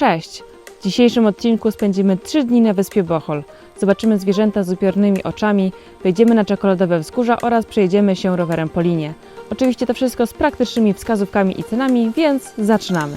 Cześć! W dzisiejszym odcinku spędzimy 3 dni na wyspie Bohol. Zobaczymy zwierzęta z upiornymi oczami, wejdziemy na czekoladowe wzgórza oraz przejedziemy się rowerem po linie. Oczywiście to wszystko z praktycznymi wskazówkami i cenami, więc zaczynamy.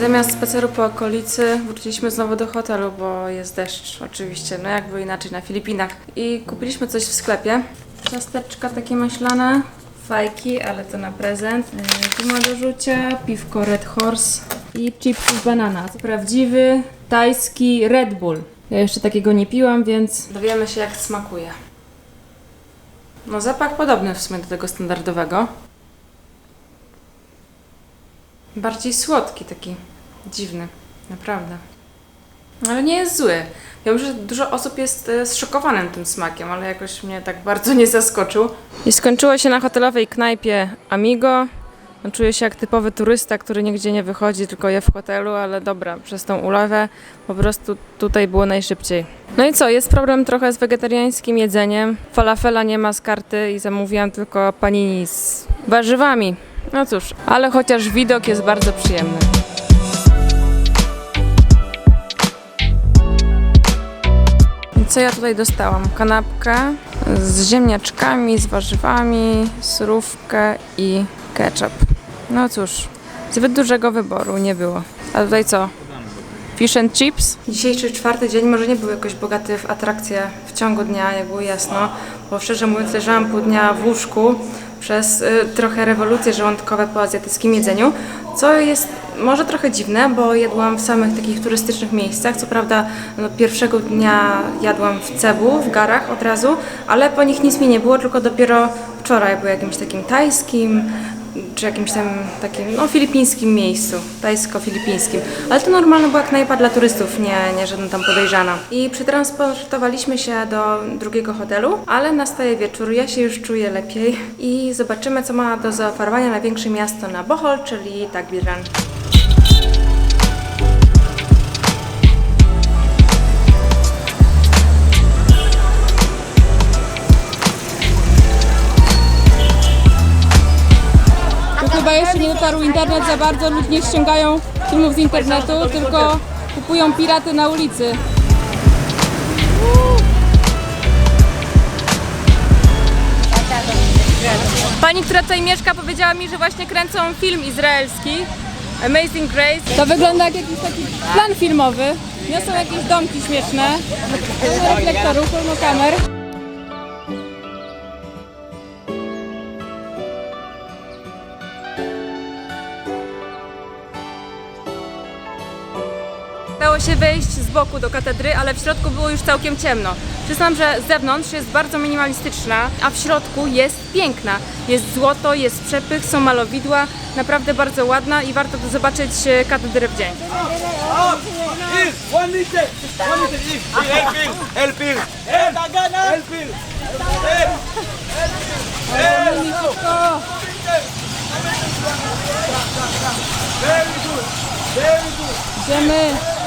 Zamiast spaceru po okolicy wróciliśmy znowu do hotelu, bo jest deszcz oczywiście, no jakby inaczej na Filipinach. I kupiliśmy coś w sklepie. Ciasteczka takie maślane, fajki, ale to na prezent. Guma do rzucia, piwko Red Horse i chipsy z banana. Prawdziwy tajski Red Bull. Ja jeszcze takiego nie piłam, więc dowiemy się jak smakuje. No zapach podobny w sumie do tego standardowego. Bardziej słodki, taki dziwny, naprawdę. Ale nie jest zły. Ja wiem, że dużo osób jest e, zszokowanym tym smakiem, ale jakoś mnie tak bardzo nie zaskoczył. I skończyło się na hotelowej knajpie Amigo. No, Czuję się jak typowy turysta, który nigdzie nie wychodzi, tylko je w hotelu, ale dobra, przez tą ulewę po prostu tutaj było najszybciej. No i co, jest problem trochę z wegetariańskim jedzeniem. Falafela nie ma z karty i zamówiłam tylko panini z warzywami. No cóż, ale chociaż widok jest bardzo przyjemny. Co ja tutaj dostałam? Kanapkę z ziemniaczkami, z warzywami, surówkę i ketchup. No cóż, zbyt dużego wyboru nie było. A tutaj co? Fish and chips? Dzisiejszy czwarty dzień może nie był jakoś bogaty w atrakcje w ciągu dnia, jak było jasno, bo szczerze mówiąc leżałam pół dnia w łóżku przez y, trochę rewolucje żołądkowe po azjatyckim jedzeniu, co jest może trochę dziwne, bo jadłam w samych takich turystycznych miejscach. Co prawda no, pierwszego dnia jadłam w Cebu, w garach od razu, ale po nich nic mi nie było, tylko dopiero wczoraj był jakimś takim tajskim, czy jakimś tam takim, no filipińskim miejscu, tajsko-filipińskim. Ale to normalna była knajpa dla turystów, nie, nie żadna tam podejrzana. I przetransportowaliśmy się do drugiego hotelu, ale nastaje wieczór, ja się już czuję lepiej i zobaczymy, co ma do zaoferowania największe miasto na Bohol, czyli Tagbiran. Chyba jeszcze nie dotarł internet za bardzo, ludzie nie ściągają filmów z internetu, tylko kupują piraty na ulicy. Pani, która tutaj mieszka, powiedziała mi, że właśnie kręcą film izraelski Amazing Grace. To wygląda jak jakiś taki plan filmowy. Niosą jakieś domki śmieszne, reflektorów, pełno kamer. Dało się wejść z boku do katedry, ale w środku było już całkiem ciemno. Przyznam, że z zewnątrz jest bardzo minimalistyczna, a w środku jest piękna. Jest złoto, jest przepych, są malowidła, naprawdę bardzo ładna i warto zobaczyć e, katedrę w dzień. Idziemy.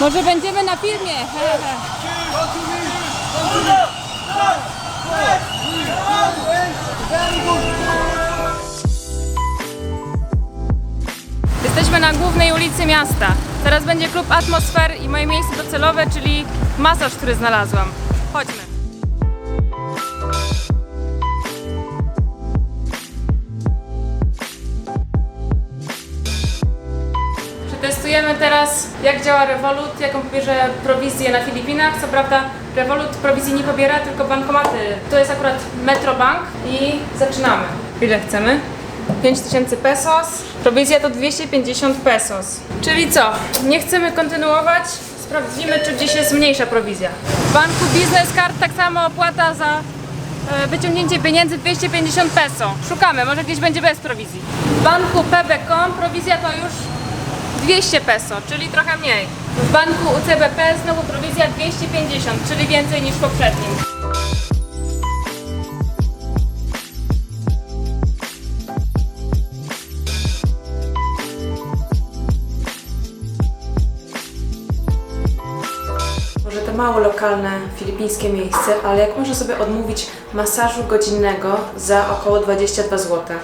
Może będziemy na filmie. Jesteśmy na głównej ulicy miasta. Teraz będzie klub Atmosfer i moje miejsce docelowe, czyli masaż, który znalazłam. Chodźmy. Teraz, jak działa Revolut, jaką pobierze prowizję na Filipinach. Co prawda Revolut prowizji nie pobiera, tylko bankomaty. To jest akurat Metrobank i zaczynamy. Ile chcemy? 5000 pesos. Prowizja to 250 pesos. Czyli co? Nie chcemy kontynuować? Sprawdzimy, czy gdzieś jest mniejsza prowizja. W banku Business Card tak samo opłata za e, wyciągnięcie pieniędzy 250 peso. Szukamy, może gdzieś będzie bez prowizji. W banku PB.com prowizja to już 200 peso, czyli trochę mniej. W banku UCBP znowu prowizja 250, czyli więcej niż w poprzednim. Może małe mało lokalne filipińskie miejsce, ale jak można sobie odmówić masażu godzinnego za około 22 zł.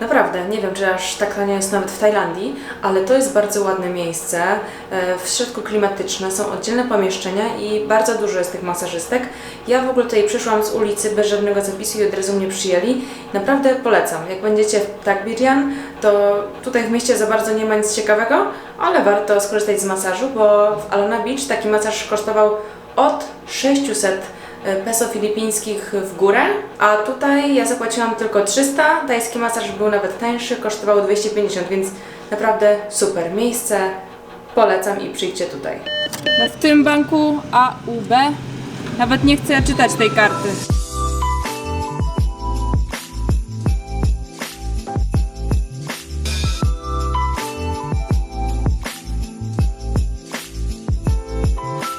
Naprawdę, nie wiem, czy aż tak tanio jest nawet w Tajlandii, ale to jest bardzo ładne miejsce, e, w środku klimatyczne, są oddzielne pomieszczenia i bardzo dużo jest tych masażystek. Ja w ogóle tutaj przyszłam z ulicy bez żadnego zapisu i od razu mnie przyjęli. Naprawdę polecam. Jak będziecie w Tagbirian, to tutaj w mieście za bardzo nie ma nic ciekawego, ale warto skorzystać z masażu, bo w Alona Beach taki masaż kosztował od 600 peso filipińskich w górę, a tutaj ja zapłaciłam tylko 300, tajski masaż był nawet tańszy, kosztował 250, więc naprawdę super miejsce, polecam i przyjdźcie tutaj. W tym banku AUB nawet nie chcę czytać tej karty.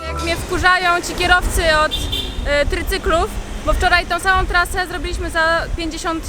Jak mnie wkurzają ci kierowcy od e, trycyklów, bo wczoraj tą samą trasę zrobiliśmy za 50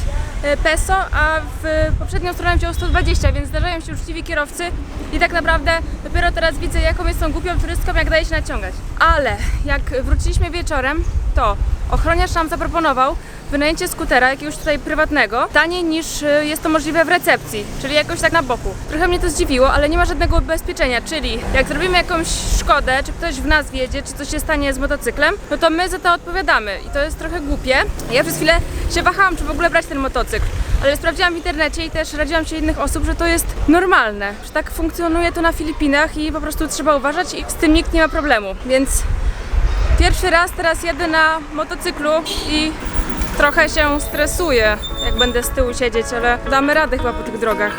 peso, a w poprzednią stronę wziął 120, więc zdarzają się uczciwi kierowcy i tak naprawdę dopiero teraz widzę jaką jest tą głupią turystką, jak daje się naciągać. Ale jak wróciliśmy wieczorem, to ochroniarz nam zaproponował wynajęcie skutera jakiegoś tutaj prywatnego, taniej niż y, jest to możliwe w recepcji, czyli jakoś tak na boku. Trochę mnie to zdziwiło, ale nie ma żadnego ubezpieczenia, czyli jak zrobimy jakąś szkodę, czy ktoś w nas wjedzie, czy coś się stanie z motocyklem, no to my za to odpowiadamy i to jest trochę głupie. Ja przez chwilę się wahałam, czy w ogóle brać ten motocykl, ale sprawdziłam w internecie i też radziłam się innych osób, że to jest normalne, że tak funkcjonuje to na Filipinach i po prostu trzeba uważać i z tym nikt nie ma problemu, więc Pierwszy raz teraz jedę na motocyklu i trochę się stresuję, jak będę z tyłu siedzieć, ale damy radę chyba po tych drogach.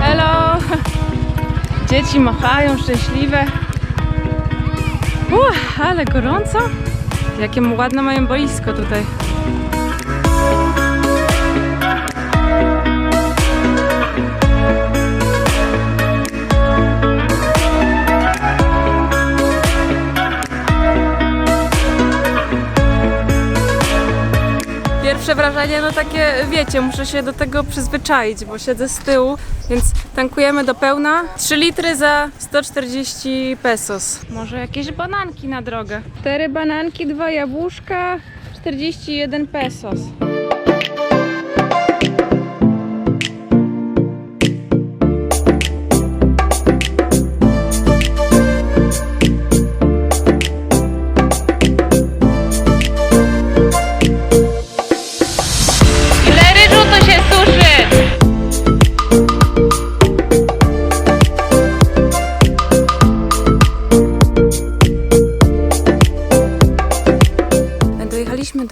Hello! Dzieci machają szczęśliwe. Uff, ale gorąco. Jakie ładne mają boisko tutaj. Pierwsze wrażenie, no takie, wiecie, muszę się do tego przyzwyczaić, bo siedzę z tyłu, więc tankujemy do pełna. 3 litry za 140 pesos. Może jakieś bananki na drogę. 4 bananki, 2 jabłuszka, 41 pesos.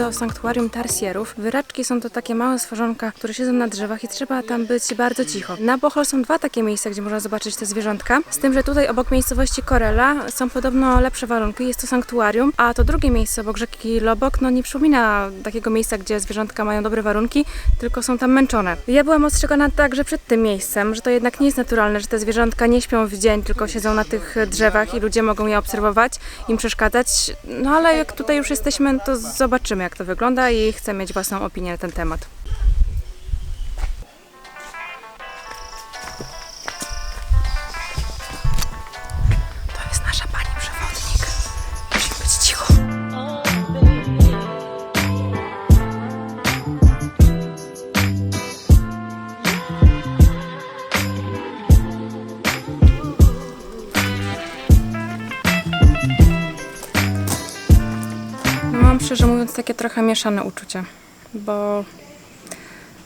Do sanktuarium tarsierów. Wyraczki są to takie małe stworzonka, które siedzą na drzewach i trzeba tam być bardzo cicho. Na Bohol są dwa takie miejsca, gdzie można zobaczyć te zwierzątka. Z tym, że tutaj obok miejscowości Korela są podobno lepsze warunki. Jest to sanktuarium, a to drugie miejsce obok rzeki Lobok, no nie przypomina takiego miejsca, gdzie zwierzątka mają dobre warunki, tylko są tam męczone. Ja byłam ostrzegana także przed tym miejscem, że to jednak nie jest naturalne, że te zwierzątka nie śpią w dzień, tylko siedzą na tych drzewach i ludzie mogą je obserwować, im przeszkadzać. No ale jak tutaj już jesteśmy, to zobaczymy jak to wygląda i chcę mieć własną opinię na ten temat. Mówiąc takie trochę mieszane uczucia, bo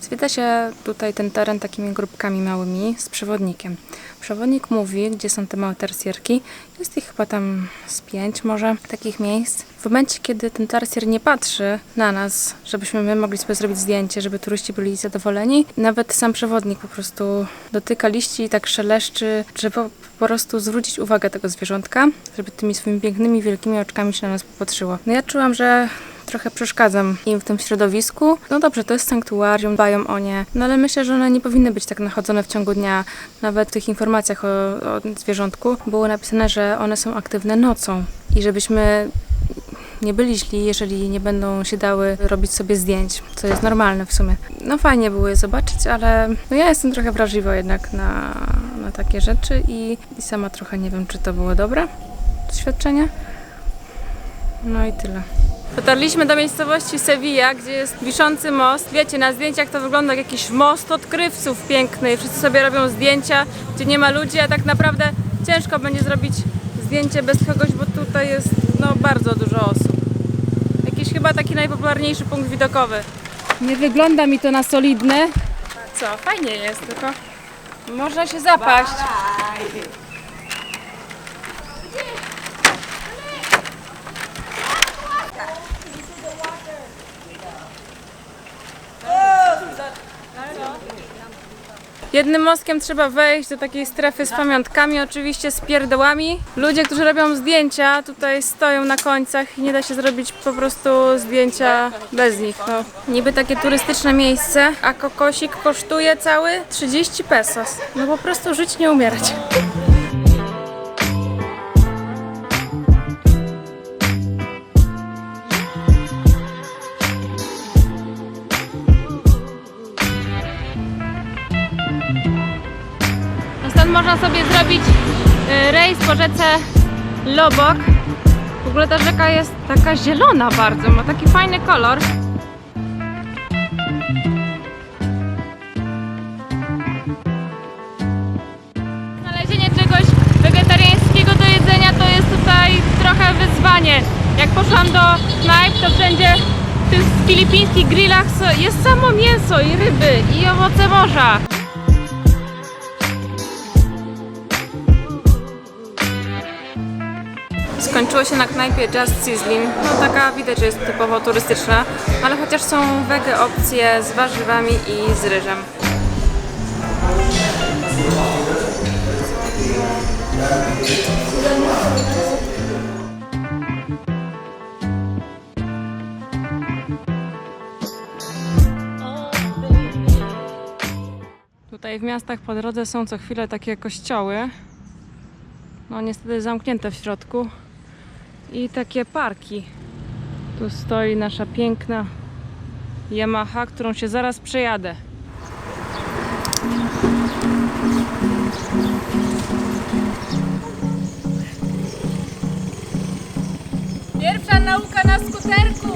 zwiedza się tutaj ten teren takimi grupkami małymi z przewodnikiem. Przewodnik mówi, gdzie są te małe tarsierki. Jest ich chyba tam z pięć może takich miejsc. W momencie, kiedy ten tarsier nie patrzy na nas, żebyśmy my mogli sobie zrobić zdjęcie, żeby turyści byli zadowoleni, nawet sam przewodnik po prostu dotyka liści i tak szeleszczy, żeby po prostu zwrócić uwagę tego zwierzątka, żeby tymi swoimi pięknymi, wielkimi oczkami się na nas popatrzyło. No ja czułam, że trochę przeszkadzam im w tym środowisku. No dobrze, to jest sanktuarium, dbają o nie, no ale myślę, że one nie powinny być tak nachodzone w ciągu dnia. Nawet w tych informacjach o, o zwierzątku było napisane, że one są aktywne nocą i żebyśmy nie byli źli, jeżeli nie będą się dały robić sobie zdjęć, co jest normalne w sumie. No fajnie było je zobaczyć, ale no ja jestem trochę wrażliwa jednak na, na takie rzeczy i, i sama trochę nie wiem, czy to było dobre doświadczenie. No i tyle. Dotarliśmy do miejscowości Sevilla, gdzie jest wiszący most. Wiecie, na zdjęciach to wygląda jak jakiś most odkrywców piękny. Wszyscy sobie robią zdjęcia, gdzie nie ma ludzi, a tak naprawdę ciężko będzie zrobić zdjęcie bez kogoś, bo tutaj jest no, bardzo dużo osób. Jakiś chyba taki najpopularniejszy punkt widokowy. Nie wygląda mi to na solidne. Co, fajnie jest, tylko można się zapaść. Jednym mostkiem trzeba wejść do takiej strefy z pamiątkami, oczywiście z pierdołami. Ludzie, którzy robią zdjęcia, tutaj stoją na końcach i nie da się zrobić po prostu zdjęcia bez nich. No. Niby takie turystyczne miejsce, a kokosik kosztuje cały 30 pesos. No po prostu żyć nie umierać. Można sobie zrobić y, rejs po rzece Lobok. W ogóle ta rzeka jest taka zielona bardzo, ma taki fajny kolor. Znalezienie czegoś wegetariańskiego do jedzenia to jest tutaj trochę wyzwanie. Jak poszłam do knajp, to wszędzie w tych filipińskich grillach jest samo mięso i ryby i owoce morza. Skończyło się na knajpie Just Sizzling. No taka widać, że jest typowo turystyczna, ale chociaż są wege opcje z warzywami i z ryżem. Tutaj w miastach po drodze są co chwilę takie kościoły. No niestety zamknięte w środku. I takie parki. Tu stoi nasza piękna Yamaha, którą się zaraz przejadę. Pierwsza nauka na skuterku!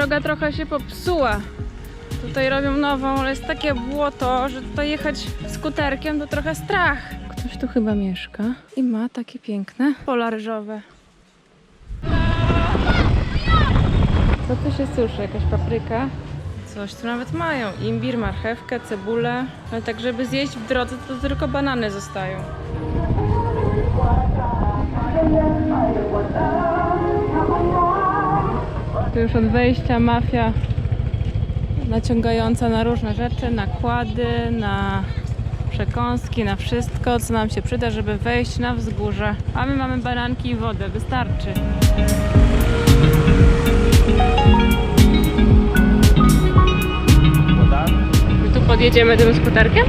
Droga trochę się popsuła. Tutaj robią nową, ale jest takie błoto, że tutaj jechać skuterkiem to trochę strach. Ktoś tu chyba mieszka i ma takie piękne pola ryżowe. Co tu się suszy? Jakaś papryka? Coś tu nawet mają. Imbir, marchewkę, cebulę. Ale tak, żeby zjeść w drodze, to tylko banany zostają. Tu już od wejścia mafia naciągająca na różne rzeczy, nakłady, na przekąski, na wszystko, co nam się przyda, żeby wejść na wzgórze. A my mamy bananki i wodę, wystarczy. My tu podjedziemy tym skuterkiem?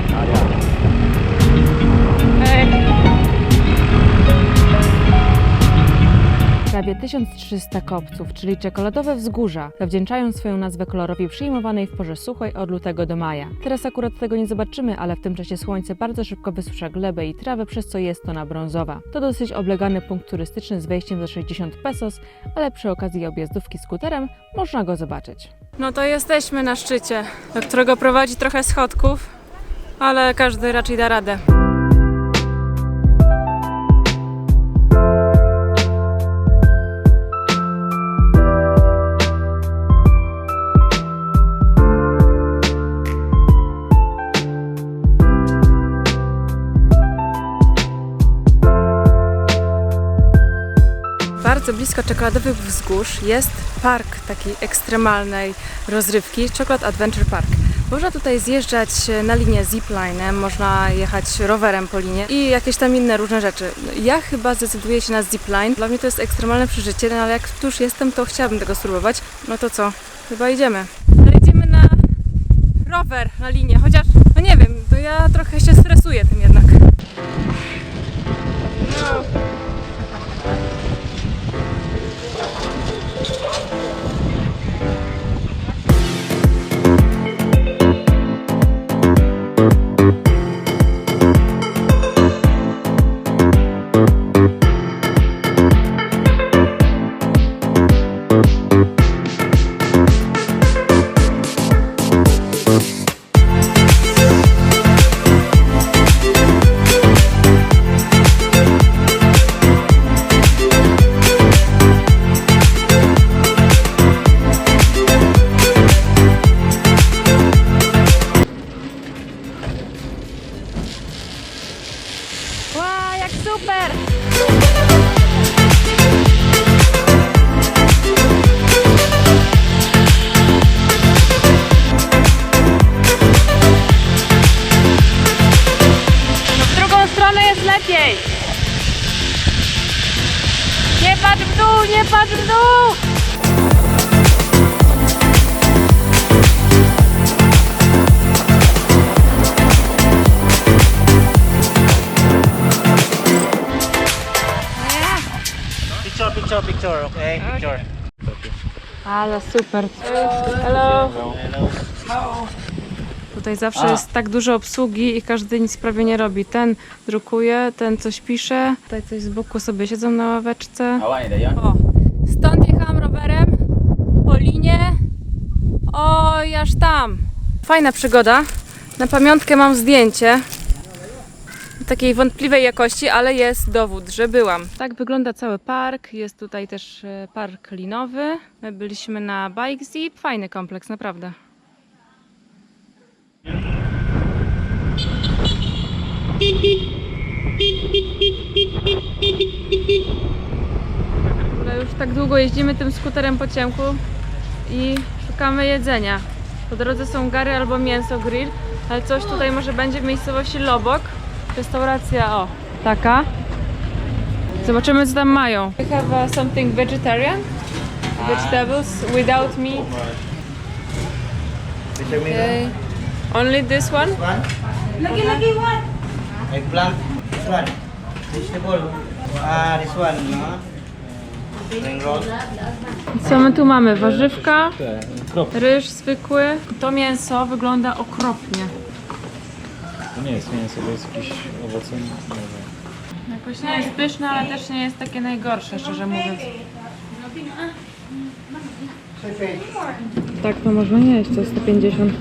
Prawie 1300 kopców, czyli czekoladowe wzgórza, zawdzięczają swoją nazwę kolorowi przyjmowanej w porze suchej od lutego do maja. Teraz akurat tego nie zobaczymy, ale w tym czasie słońce bardzo szybko wysusza glebę i trawę, przez co jest ona brązowa. To dosyć oblegany punkt turystyczny z wejściem za 60 pesos, ale przy okazji objazdówki skuterem można go zobaczyć. No to jesteśmy na szczycie, do którego prowadzi trochę schodków, ale każdy raczej da radę. Bardzo blisko czekoladowych wzgórz jest park takiej ekstremalnej rozrywki, Chocolate Adventure Park. Można tutaj zjeżdżać na linię ziplinem, można jechać rowerem po linie i jakieś tam inne różne rzeczy. Ja chyba zdecyduję się na zipline. Dla mnie to jest ekstremalne przeżycie, no ale jak tu już jestem, to chciałabym tego spróbować. No to co? Chyba idziemy. Ale idziemy na rower na linię, chociaż, no nie wiem, to ja trochę się stresuję tym jednak. Ła, dół, nie patrz w dół! Picture, picture, picture, okay? Picture. Ale super. Hello. Tutaj zawsze jest tak dużo obsługi i każdy nic prawie nie robi. Ten drukuje, ten coś pisze, tutaj coś z boku sobie siedzą na ławeczce. O, stąd jechałam rowerem po linie. Oj, aż tam. Fajna przygoda. Na pamiątkę mam zdjęcie takiej wątpliwej jakości, ale jest dowód, że byłam. Tak wygląda cały park. Jest tutaj też e, park linowy. My byliśmy na Bike Zip. Fajny kompleks, naprawdę. W ogóle już tak długo jeździmy tym skuterem po ciemku i szukamy jedzenia. Po drodze są gary albo mięso grill, ale coś tutaj może będzie w miejscowości Lobok. Restauracja, o, taka. Zobaczymy, co tam mają. We have uh, something vegetarian. Vegetables without meat. Okay. Only this one? One. Lagi, lagi, what? Eggplant. This one. Vegetable. Ah, this one, no? Co my tu mamy? Warzywka, ryż zwykły. To mięso wygląda okropnie. To nie jest mięso, to jest jakieś owoce. Jakoś nie jest pyszne, ale też nie jest takie najgorsze, szczerze mówiąc. Tak, to można jeść, to 150.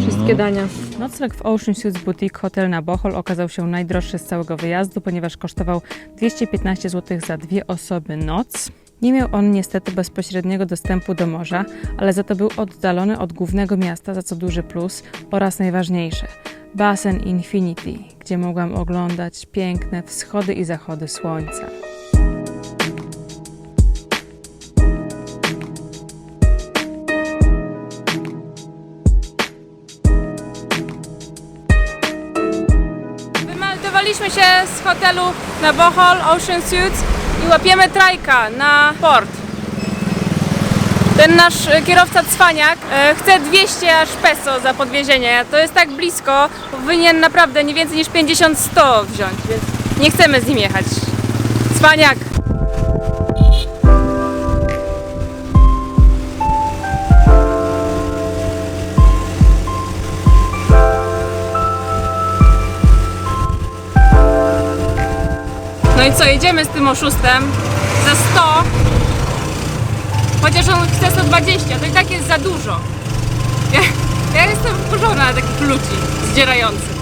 Wszystkie dania. Nocleg w Ocean Suits Boutique Hotel na Bohol okazał się najdroższy z całego wyjazdu, ponieważ kosztował 215 zł za dwie osoby noc. Nie miał on niestety bezpośredniego dostępu do morza, ale za to był oddalony od głównego miasta, za co duży plus oraz najważniejsze basen Infinity, gdzie mogłam oglądać piękne wschody i zachody słońca. Się z hotelu na Bohol Ocean Suits i łapiemy trajka na port. Ten nasz kierowca cwaniak e, chce 200 aż peso za podwiezienie. To jest tak blisko, powinien naprawdę nie więcej niż 50-100 wziąć, więc nie chcemy z nim jechać. Cwaniak! No i co, jedziemy z tym oszustem za 100 Chociaż on chce 120, to i tak jest za dużo. Ja, ja jestem wkurzona na takich ludzi zdzierających.